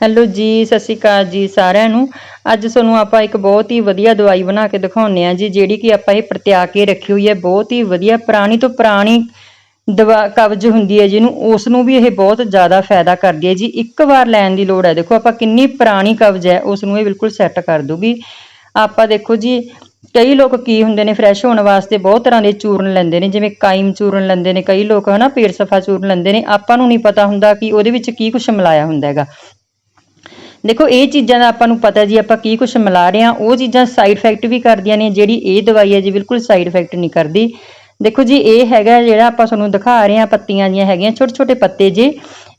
Hello ਜੀ, ਸਤਿ ਸ਼੍ਰੀ ਅਕਾਲ ਜੀ ਸਾਰਿਆਂ ਨੂੰ। ਅੱਜ ਤੁਹਾਨੂੰ ਆਪਾਂ ਇੱਕ ਬਹੁਤ ਹੀ ਵਧੀਆ ਦਵਾਈ ਬਣਾ ਕੇ ਦਿਖਾਉਂਦੇ ਆ ਜੀ, ਜਿਹੜੀ ਕਿ ਆਪਾਂ ਇਹ ਪ੍ਰਤਿਆ ਕੇ ਰੱਖੀ ਹੋਈ ਹੈ। ਬਹੁਤ ਹੀ ਵਧੀਆ ਪੁਰਾਣੀ ਤੋਂ ਪੁਰਾਣੀ ਦਵਾ, ਕਬਜ਼ ਹੁੰਦੀ ਹੈ ਜਿਹਨੂੰ ਉਸ ਨੂੰ ਵੀ ਇਹ ਬਹੁਤ ਜ਼ਿਆਦਾ ਫਾਇਦਾ ਕਰਦੀ ਹੈ ਜੀ। ਇੱਕ ਵਾਰ ਲੈਣ ਦੀ ਲੋੜ ਹੈ। ਦੇਖੋ, ਆਪਾਂ ਕਿੰਨੀ ਪੁਰਾਣੀ ਕਬਜ਼ ਹੈ ਉਸ ਨੂੰ ਇਹ ਬਿਲਕੁਲ ਸੈੱਟ ਕਰ ਦੂਗੀ। ਆਪਾਂ ਦੇਖੋ ਜੀ, ਕਈ ਲੋਕ ਕੀ ਹੁੰਦੇ ਨੇ, ਫਰੈਸ਼ ਹੋਣ ਵਾਸਤੇ ਬਹੁਤ ਤਰ੍ਹਾਂ ਦੇ ਚੂਰਨ ਲੈਂਦੇ ਨੇ, ਜਿਵੇਂ ਕਾਇਮ ਚੂਰਨ ਲੈਂਦੇ ਨੇ। ਕਈ ਲੋਕ ਹਨਾ, ਪੇਟ ਸਫਾ ਚੂਰਨ ਲੈਂਦੇ ਨੇ। ਆਪਾਂ ਨੂੰ ਨਹੀਂ ਪਤਾ ਹੁੰਦਾ ਕਿ ਉਹਦੇ ਵਿੱਚ ਕੀ ਕੁਝ ਮਿਲਾਇਆ ਹੁੰਦਾ ਹੈਗਾ। ਦੇਖੋ, ਇਹ ਚੀਜ਼ਾਂ ਦਾ ਆਪਾਂ ਨੂੰ ਪਤਾ ਜੀ, ਆਪਾਂ ਕੀ ਕੁਝ ਮਿਲਾ ਰਹੇ ਹਾਂ। ਉਹ ਚੀਜ਼ਾਂ ਸਾਈਡ ਇਫੈਕਟ ਵੀ ਕਰਦੀਆਂ ਨੇ, ਜਿਹੜੀ ਇਹ ਦਵਾਈ ਹੈ ਜੀ, ਬਿਲਕੁਲ ਸਾਈਡ ਇਫੈਕਟ ਨਹੀਂ ਕਰਦੀ। ਦੇਖੋ ਜੀ, ਇਹ ਹੈਗਾ ਜਿਹੜਾ ਆਪਾਂ ਤੁਹਾਨੂੰ ਦਿਖਾ ਰਹੇ ਹਾਂ, ਪੱਤੀਆਂ ਜੀਆਂ ਹੈਗੀਆਂ ਛੋਟੇ ਛੋਟੇ ਪੱਤੇ ਜੇ।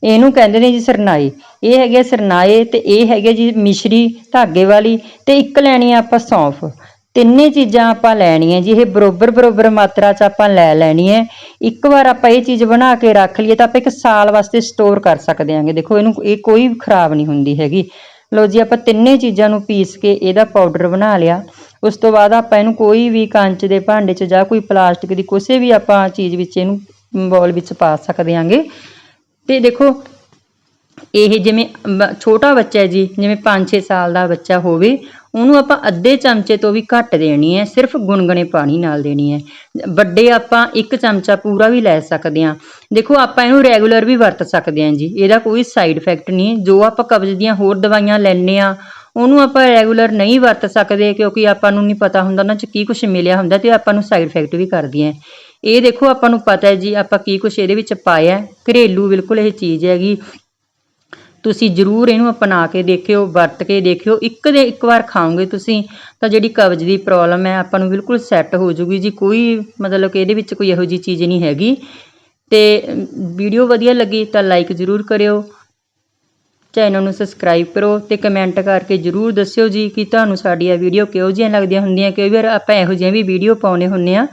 ਇਹਨੂੰ ਕਹਿੰਦੇ ਨੇ ਜੀ ਸਰਨਾਏ। ਇਹ ਹੈਗੇ ਸਰਨਾਏ ਤੇ ਇਹ ਹੈਗੇ ਜੀ ਮਿਸ਼ਰੀ ਧਾਗੇ ਵਾਲੀ ਤੇ ਇੱਕ ਲੈਣੀ ਆ ਆਪਾਂ ਸੌਂਫ। ਤਿੰਨੇ ਚੀਜ਼ਾਂ ਆਪਾਂ ਲੈਣੀਆਂ ਜੀ, ਇਹ ਬਰੋਬਰ ਬਰੋਬਰ ਮਾਤਰਾ 'ਚ ਆਪਾਂ ਲੈ ਲੈਣੀ ਹੈ। ਇੱਕ ਵਾਰ ਆਪਾਂ ਇਹ ਚੀਜ਼ ਬਣਾ ਕੇ ਰੱਖ ਲਈਏ ਤਾਂ ਆਪਾਂ ਇੱਕ ਸਾਲ ਵਾਸਤੇ ਸਟੋਰ ਕਰ ਸਕਦੇ ਹਾਂਗੇ। ਦੇਖੋ, ਇਹਨੂੰ ਇਹ ਕੋਈ ਖਰਾਬ ਨਹੀਂ ਹੁੰਦੀ ਹੈਗੀ। ਲੋ ਜੀ, ਆਪਾਂ ਤਿੰਨੇ ਚੀਜ਼ਾਂ ਨੂੰ ਪੀਸ ਕੇ ਇਹਦਾ ਪਾਊਡਰ ਬਣਾ ਲਿਆ। ਉਸ ਤੋਂ ਬਾਅਦ ਆਪਾਂ ਇਹਨੂੰ ਕੋਈ ਵੀ ਕੰਚ ਦੇ ਭਾਂਡੇ 'ਚ ਜਾਂ ਕੋਈ ਪਲਾਸਟਿਕ ਦੀ ਕਿਸੇ ਵੀ ਆਪਾਂ ਚੀਜ਼ ਵਿੱਚ ਇਹਨੂੰ ਬੋਲ ਵਿੱਚ ਪਾ ਸਕਦੇ ਹਾਂਗੇ। ਤੇ ਦੇਖੋ ਇਹ ਜਿਵੇਂ ਛੋਟਾ ਬੱਚਾ ਹੈ ਜੀ, ਜਿਵੇਂ 5-6 ਸਾਲ ਦਾ ਬੱਚਾ ਹੋਵੇ, ਉਹਨੂੰ ਆਪਾਂ ਅੱਧੇ ਚਮਚੇ ਤੋਂ ਵੀ ਘੱਟ ਦੇਣੀ ਹੈ, ਸਿਰਫ ਗੁਨਗੁਨੇ ਪਾਣੀ ਨਾਲ ਦੇਣੀ ਹੈ। ਵੱਡੇ ਆਪਾਂ ਇੱਕ ਚਮਚਾ ਪੂਰਾ ਵੀ ਲੈ ਸਕਦੇ ਹਾਂ। ਦੇਖੋ, ਆਪਾਂ ਇਹਨੂੰ ਰੈਗੂਲਰ ਵੀ ਵਰਤ ਸਕਦੇ ਹਾਂ ਜੀ, ਇਹਦਾ ਕੋਈ ਸਾਈਡ ਇਫੈਕਟ ਨਹੀਂ ਜੋ ਆਪਾਂ ਕਬਜ਼ ਦੀਆਂ ਹੋਰ ਦਵਾਈਆਂ ਲੈਣੇ ਆ ਉਹਨੂੰ ਆਪਾਂ ਰੈਗੂਲਰ ਨਹੀਂ ਵਰਤ ਸਕਦੇ, ਕਿਉਂਕਿ ਆਪਾਂ ਨੂੰ ਨਹੀਂ ਪਤਾ ਹੁੰਦਾ ਉਹਨਾਂ 'ਚ ਕੀ ਕੁਝ ਮਿਲਿਆ ਹੁੰਦਾ ਤੇ ਆਪਾਂ ਨੂੰ ਸਾਈਡ ਇਫੈਕਟ ਵੀ ਕਰਦੀਆਂ ਇਹ ਦੇਖੋ, ਆਪਾਂ ਨੂੰ ਪਤਾ ਹੈ ਜੀ, ਆਪਾਂ ਕੀ ਕੁਝ ਇਹਦੇ ਵਿੱਚ ਪਾਇਆ ਘਰੇਲੂ ਬਿਲਕੁਲ ਇਹ ਚੀਜ਼ ਹੈਗੀ। ਤੁਸੀਂ ਜਰੂਰ ਇਹਨੂੰ ਅਪਣਾ ਕੇ ਦੇਖਿਓ, ਵਰਤ ਕੇ ਦੇਖਿਓ। ਇੱਕ ਦੇ ਇੱਕ ਵਾਰ ਖਾਓਗੇ ਤੁਸੀਂ, ਤਾਂ ਜਿਹੜੀ ਕਬਜ਼ ਦੀ ਪ੍ਰੋਬਲਮ ਹੈ, ਆਪਾਂ ਨੂੰ ਬਿਲਕੁਲ ਸੈੱਟ ਹੋ ਜੂਗੀ ਜੀ। ਕੋਈ ਮਤਲਬ ਕਿ ਇਹਦੇ ਵਿੱਚ ਕੋਈ ਇਹੋ ਜੀ ਚੀਜ਼ ਨਹੀਂ ਹੈਗੀ। ਤੇ ਵੀਡੀਓ ਵਧੀਆ ਲੱਗੀ ਤਾਂ ਲਾਈਕ ਜਰੂਰ ਕਰਿਓ। ਚੈਨਲ ਨੂੰ ਸਬਸਕ੍ਰਾਈਬ ਕਰੋ ਤੇ ਕਮੈਂਟ ਕਰਕੇ ਜਰੂਰ ਦੱਸਿਓ ਜੀ ਕਿ ਤੁਹਾਨੂੰ ਸਾਡੀ ਇਹ ਵੀਡੀਓ ਕਿਹੋ ਜਿਹੀਆਂ ਲੱਗਦੀਆਂ ਹੁੰਦੀਆਂ ਕਈ ਵਾਰ ਆਪਾਂ ਇਹੋ ਜਿਹੀਆਂ ਵੀ ਵੀਡੀਓ ਪਾਉਨੇ ਹੁੰਨੇ ਆ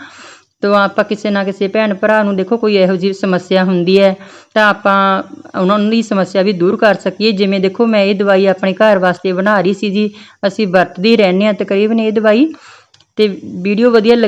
ਤਾਂ ਆਪਾਂ ਕਿਸੇ ਨਾ ਕਿਸੇ ਭੈਣ ਭਰਾ ਨੂੰ ਦੇਖੋ ਕੋਈ ਇਹੋ ਜਿਹੀ ਸਮੱਸਿਆ ਹੁੰਦੀ ਹੈ, ਤਾਂ ਆਪਾਂ ਉਹਨਾਂ ਦੀ ਸਮੱਸਿਆ ਵੀ ਦੂਰ ਕਰ ਸਕੀਏ। ਜਿਵੇਂ ਦੇਖੋ ਮੈਂ ਇਹ ਦਵਾਈ ਆਪਣੇ ਘਰ ਵਾਸਤੇ ਬਣਾ ਰਹੀ ਸੀ ਜੀ, ਅਸੀਂ ਵਰਤਦੇ ਰਹਿੰਦੇ ਹਾਂ ਤਕਰੀਬਨ ਇਹ ਦਵਾਈ। ਤੇ ਵੀਡੀਓ ਵਧੀਆ ਲੱਗੀ